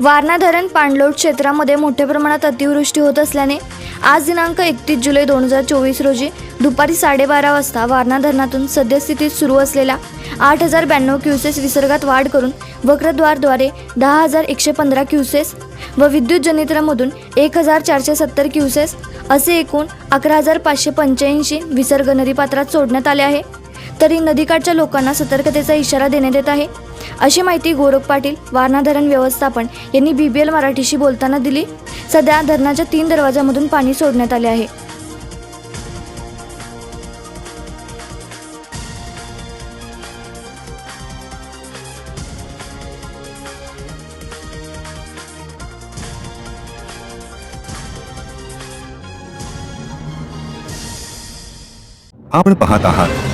Warna धरण पाणलोट क्षेत्रामध्ये मोठ्या प्रमाणात अतिवृष्टी होत असल्याने आज दिनांक एकतीस जुलै दोन हजार चोवीस रोजी दुपारी साडेबारा वाजता वारणा धरणातून सद्यस्थितीत सुरू असलेल्या आठ हजार ब्याण्णव क्युसेस विसर्गात वाढ करून वक्रद्वारद्वारे दहा हजार एकशे पंधरा क्युसेस व विद्युत जनित्रामधून एक हजार चारशे सत्तर क्युसेस असे एकूण अकरा हजार पाचशे पंच्याऐंशी विसर्ग नदीपात्रात सोडण्यात आले आहे. तरी नदीकाठच्या लोकांना सतर्कतेचा इशारा देण्यात येत आहे. अशी माहिती गोरख पाटील वारणा धरण व्यवस्थापन यांनी बी बी एल मराठीशी बोलताना दिली. सध्या धरणाच्या तीन दरवाजामधून पाणी सोडण्यात आले आहे. आपण पाहत आहात